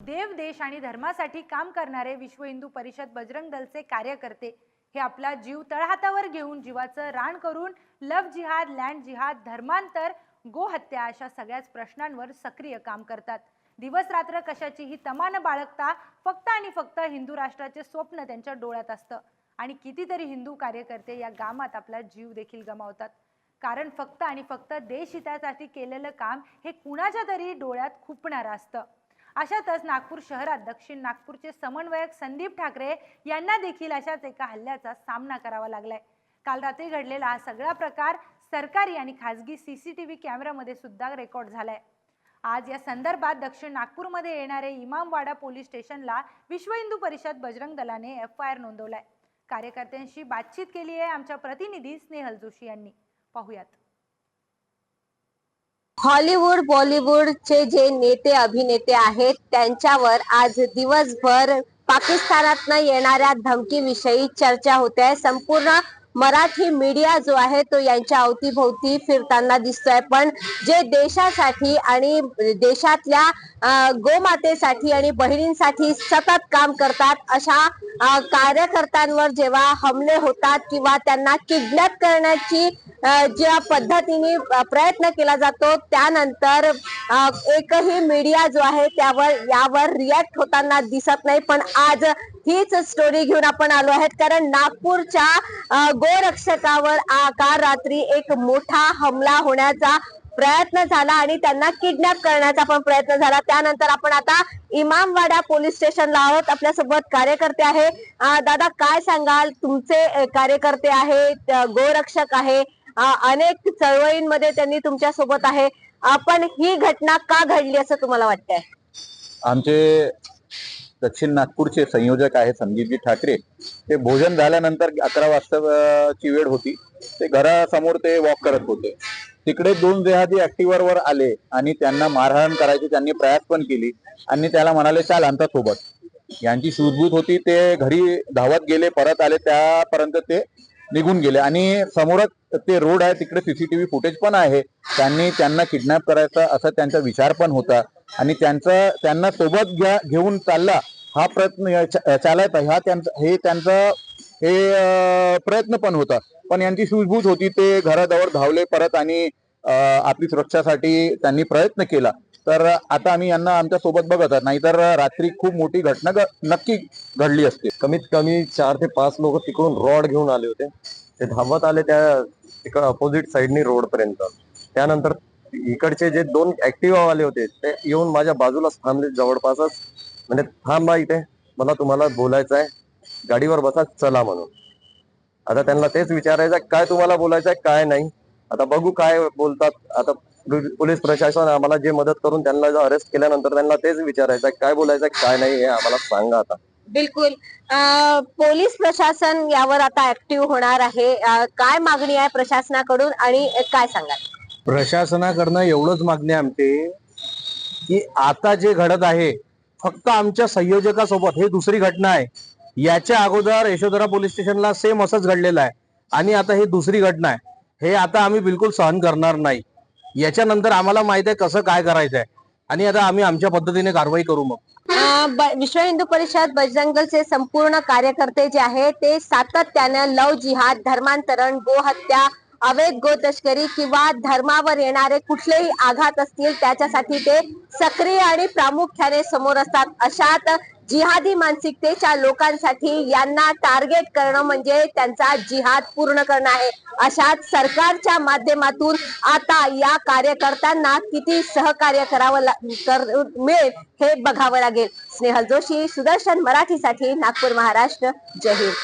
देव देश आणि धर्मासाठी काम करणारे विश्व हिंदू परिषद बजरंग दलचे कार्यकर्ते हे आपला जीव तळहातावर घेऊन जीवाचं रान करून लव जिहाद लँड जिहाद धर्मांतर गोहत्या अशा सगळ्याच प्रश्नांवर सक्रिय काम करतात. दिवस रात्र कशाचीही तमा न बाळगता फक्त आणि फक्त हिंदू राष्ट्राचे स्वप्न त्यांच्या डोळ्यात असतं. आणि कितीतरी हिंदू कार्यकर्ते या गामात आपला जीव देखील गमावतात. कारण फक्त आणि फक्त देशहितासाठी केलेलं काम हे कुणाच्या तरी डोळ्यात खुपणारं असतं. अशातच नागपूर शहरात दक्षिण नागपूरचे समन्वयक संदीप ठाकरे यांना देखील अशाच एका हल्ल्याचा सामना करावा लागलाय. काल रात्री घडलेला हा सगळा प्रकार सरकारी आणि खासगी सीसीटीव्ही कॅमेऱ्यामध्ये सुद्धा रेकॉर्ड झालाय. आज या संदर्भात दक्षिण नागपूरमध्ये येणारे इमामवाडा पोलीस स्टेशनला विश्व हिंदू परिषद बजरंग दलाने एफ आय आर नोंदवलाय. कार्यकर्त्यांशी बातचीत केली आहे आमच्या प्रतिनिधी स्नेहल जोशी यांनी. पाहुयात. हॉलिवूड बॉलिवूडचे जे नेते अभिनेते आहेत त्यांच्यावर आज दिवसभर पाकिस्तानातनं येणाऱ्या धमकीविषयी चर्चा होते आहे. संपूर्ण मराठी मीडिया जो आहे तो यांच्या अवतीभोवती फिरताना दिसतोय. पण जे देशासाठी आणि देशातल्या गोमातेसाठी आणि बहिणींसाठी सतत काम करतात अशा कार्यकर्त्यांवर जेव्हा हमले होतात किंवा त्यांना किडनॅप करण्याची ज्या पद्धतीने प्रयत्न केला जातो त्यानंतर एकही मीडिया जो आहे त्यावर यावर रिॲक्ट होताना दिसत नाही. पण आज हीच स्टोरी घेऊन आपण आलो आहेत. कारण नागपूरच्या गोरक्षकावर काल रात्री एक मोठा हमला होण्याचा प्रयत्न झाला आणि त्यांना किडनॅप करण्याचा पण प्रयत्न झाला. त्यानंतर आपण आता इमामवाडा पोलीस स्टेशनला आहोत. आपल्यासोबत कार्यकर्ते आहे. दादा काय सांगाल? तुमचे कार्यकर्ते आहेत गोरक्षक आहे. अनेक चळवळींमध्ये त्यांनी तुमच्यासोबत आहे. आपण ही घटना का घडली असं तुम्हाला वाटतंय? आमचे दक्षिण नागपूरचे संयोजक आहे संदीपजी ठाकरे. ते भोजन झाल्यानंतर अकरा वाजताची वेळ होती. ते घरासमोर ते वॉक करत होते. तिकडे दोन देहादी ऍक्टिव्हर आले आणि त्यांना मारहाण करायची त्यांनी प्रयास पण केली. आणि त्याला म्हणाले चाल आमच्यासोबत. यांची सूझबूझ होती. ते घरी धावत गेले परत आले. त्यापर्यंत ते निघून गेले. आणि समोरच ते रोड आहे तिकडे सीसीटीव्ही फुटेज पण आहे. त्यांनी त्यांना किडनॅप करायचा असा त्यांचा विचार पण होता. आणि त्यांचा त्यांना सोबत घ्या घेऊन चालला हा प्रयत्न या- चालायचा हा त्यांचा हे त्यांचा हे प्रयत्न पण होता. पण यांची सूझबूझ होती ते घराजवळ धावले परत आणि आपली सुरक्षासाठी त्यांनी प्रयत्न केला. तर आता आम्ही यांना आमच्यासोबत बघत आहोत. नाहीतर रात्री खूप मोठी घटना घ- नक्की घडली असते. कमीत कमी चार ते पाच लोक तिकडून रॉड घेऊन आले होते. ते धावत आले त्या तिकडे अपोजिट साईडनी रोड पर्यंत. त्यानंतर इकडचे जे दोन ऍक्टिव्हा वाले होते ते येऊन माझ्या बाजूलाच थांबले जवळपासच. म्हणजे थांबा इथे. मला तुम्हाला बोलायचं आहे गाडीवर बसा चला म्हणून. आता त्यांना तेच विचारायचं आहे, काय तुम्हाला बोलायचं आहे काय नाही. आता बघू काय बोलतात. आता पोलीस- प्रशासन आम्हाला जे मदत करून त्यांना अरेस्ट केल्यानंतर त्यांना तेच विचारायचं आहे, काय बोलायचं आहे, काय नाही हे आम्हाला सांगा आता. बिलकुल. अं, पोलीस प्रशासन यावर आता ऍक्टिव्ह होणार आहे. काय मागणी आहे प्रशासनाकडून आणि काय सांगाल? प्रशासनाकडनं एवढंच मागणी आहे आमची की आता जे घडत आहे फक्त आमच्या संयोजकासोबत हे दुसरी घटना आहे. याच्या अगोदर यशोधरा पोलीस स्टेशनला सेम असंच घडलेलं आहे. आणि आता ही दुसरी घटना आहे. हे आता आम्ही बिलकुल सहन करणार नाही. याच्यानंतर आम्हाला माहीत आहे कसं काय करायचं आहे आणि आता आम्ही आमच्या पद्धतीने कारवाई करू मग. विश्व हिंदू परिषद बजरंगलचे संपूर्ण कार्यकर्ते जे आहेत ते सातत्यानं लव जिहाद धर्मांतरण गोहत्या अवैध गो तस्करी किंवा धर्मावर येणारे कुठलेही आघात असतील त्याच्यासाठी ते सक्रिय आणि प्रामुख्याने समोर असतात. अशात जिहादी मानसिकतेच्या लोकांसाठी यांना टार्गेट करणं म्हणजे त्यांचा जिहाद पूर्ण करणं आहे. अशात सरकारच्या माध्यमातून आता या कार्यकर्त्यांना किती सहकार्य करावं कर मिळेल हे बघावं लागेल. स्नेहल जोशी सुदर्शन मराठीसाठी नागपूर महाराष्ट्र. जय हिंद.